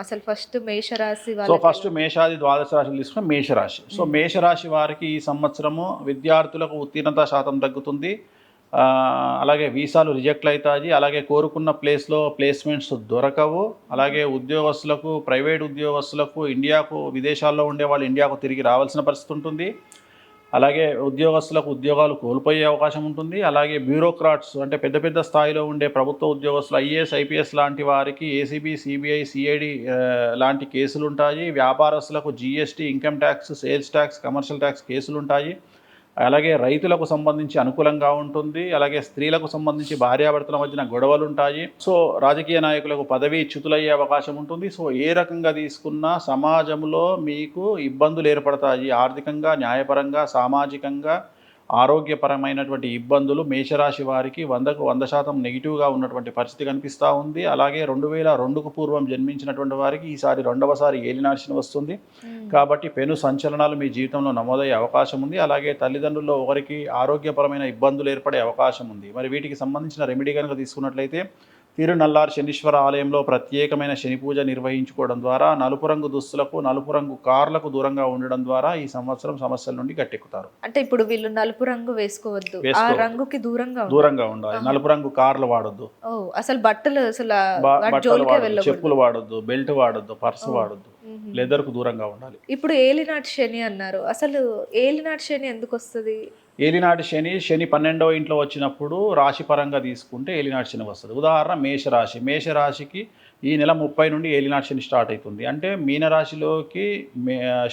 అసలు ఫస్ట్ మేషరాశి so first మేషాది ద్వాదశ రాశులు తీసుకున్న మేషరాశి. సో మేషరాశి వారికి ఈ సంవత్సరము విద్యార్థులకు ఉత్తీర్ణత శాతం తగ్గుతుంది. అలాగే వీసాలు రిజెక్ట్ అవుతాయి. అలాగే కోరుకున్న ప్లేస్లో ప్లేస్మెంట్స్ దొరకవు. అలాగే ఉద్యోగస్తులకు ప్రైవేట్ ఉద్యోగస్తులకు ఇండియాకు విదేశాల్లో ఉండే వాళ్ళు ఇండియాకు తిరిగి రావాల్సిన పరిస్థితి ఉంటుంది. అలాగే ఉద్యోగస్తులకు ఉద్యోగాలు కోల్పోయే అవకాశం ఉంటుంది. అలాగే బ్యూరోక్రాట్స్ అంటే పెద్ద పెద్ద స్థాయిలో ఉండే ప్రభుత్వ ఉద్యోగస్తులు ఐఏఎస్ ఐపీఎస్ లాంటి వారికి ఏసీబీ సిబిఐ సిఐడి లాంటి కేసులు ఉంటాయి వ్యాపారస్తులకు GST income tax sales tax commercial tax కేసులు ఉంటాయి అలాగే రైతులకు సంబంధించి అనుకూలంగా ఉంటుంది. అలాగే స్త్రీలకు సంబంధించి భార్యాభర్తల మధ్యన గొడవలు ఉంటాయి సో రాజకీయ నాయకులకు పదవి చ్యుతులయ్యే అవకాశం ఉంటుంది. సో ఏ రకంగా తీసుకున్నా సమాజంలో మీకు ఇబ్బందులు ఏర్పడతాయి. ఆర్థికంగా న్యాయపరంగా సామాజికంగా. ఆరోగ్యపరమైనటువంటి ఇబ్బందులు మేషరాశి వారికి వందకు వంద శాతం నెగిటివ్గా ఉన్నటువంటి పరిస్థితి కనిపిస్తూ ఉంది. అలాగే రెండు వేల రెండుకు పూర్వం జన్మించినటువంటి వారికి ఈసారి రెండవసారి ఏలినాశనం వస్తుంది. కాబట్టి పెను సంచలనాలు మీ జీవితంలో నమోదయ్యే అవకాశం ఉంది. అలాగే తల్లిదండ్రుల్లో ఒకరికి ఆరోగ్యపరమైన ఇబ్బందులు ఏర్పడే అవకాశం ఉంది. మరి వీటికి సంబంధించిన రెమెడీ కనుక తీసుకున్నట్లయితే తిరునల్లార్ శనీశ్వర ఆలయంలో ప్రత్యేకమైన శని పూజ నిర్వహించుకోవడం ద్వారా నలుపు రంగు దుస్తులకు నలుపు రంగు కార్లకు దూరంగా ఉండడం ద్వారా ఈ సంవత్సరం సమస్యల నుండి గట్టెక్కుతారు. అంటే ఇప్పుడు వీళ్ళు నలుపు రంగు వేసుకోవద్దు. ఆ. రంగుకి దూరంగా. దూరంగా ఉండాలి. నలుపు రంగు కార్లు వాడొద్దు. అసలు బట్టలు అసలు బట్టలు చెప్పులు వాడొద్దు బెల్ట్ వాడొద్దు పర్స్ వాడొద్దు. మ్మ్. లెదర్కు దూరంగా ఉండాలి. ఇప్పుడు ఏలినాటి శని అన్నారు. అసలు ఏలినాటి శని ఎందుకు వస్తుంది ఏలినాటి శని శని పన్నెండవ ఇంట్లో వచ్చినప్పుడు రాశి పరంగా తీసుకుంటే ఏలినాటి శని వస్తుంది. ఉదాహరణ మేషరాశి. మేషరాశికి ఈ నెల ముప్పై నుండి ఏలినాటి శని స్టార్ట్ అవుతుంది. అంటే మీనరాశిలోకి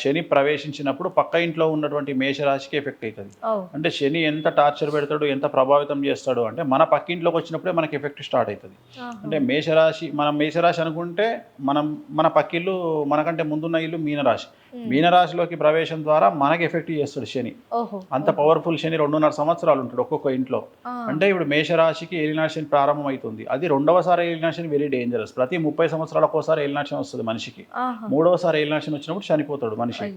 శని ప్రవేశించినప్పుడు పక్క ఇంట్లో ఉన్నటువంటి మేషరాశికి ఎఫెక్ట్ అవుతుంది. అంటే శని ఎంత టార్చర్ పెడతాడు ఎంత ప్రభావితం చేస్తాడు అంటే మన పక్కింట్లోకి వచ్చినప్పుడే మనకి ఎఫెక్ట్ స్టార్ట్ అవుతుంది. అంటే మేషరాశి మనం మేషరాశి అనుకుంటే మనం మన పక్కిల్లు మనకంటే ముందున్న ఇల్లు మీనరాశి. మీనరాశిలోకి ప్రవేశం ద్వారా మనకి ఎఫెక్ట్ చేస్తాడు శని. అంత పవర్ఫుల్ శని రెండున్నర సంవత్సరాలు ఉంటాడు ఒక్కొక్క ఇంట్లో. అంటే ఇప్పుడు మేషరాశికి ఏలినాటి శని ప్రారంభం అవుతుంది అది రెండవసారి ఏలినాటి శని వెరీ డేంజరస్ ప్రతి ముప్పై సంవత్సరాలకు ఒకసారి ఏలినాటి శని వస్తుంది మనిషికి. మూడవసారి ఏలినాటి శని వచ్చినప్పుడు చనిపోతాడు మనిషి.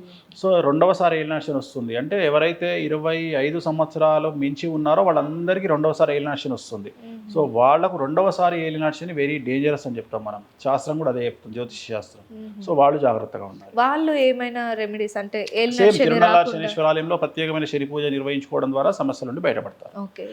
సో రెండవసారి ఏలినాటి శని వస్తుంది అంటే ఎవరైతే ఇరవై ఐదు సంవత్సరాలు మించి ఉన్నారో వాళ్ళందరికీ రెండవసారి ఏలినాటి శని వస్తుంది. సో వాళ్ళకు రెండవసారి ఏలినాటి శని వెరీ డేంజరస్ అని చెప్తాం మనం. శాస్త్రం కూడా అదే చెప్తుంది జ్యోతిష శాస్త్రం. సో వాళ్ళు జాగ్రత్తగా ఉండాలి. వాళ్ళు ఏమైనా రెమెడీస్ అంటే తిరుమల శనీశ్వరాలయంలో ప్రత్యేకమైన శని పూజ నిర్వహించుకోవడం ద్వారా సమస్యల నుండి బయటపడతారు.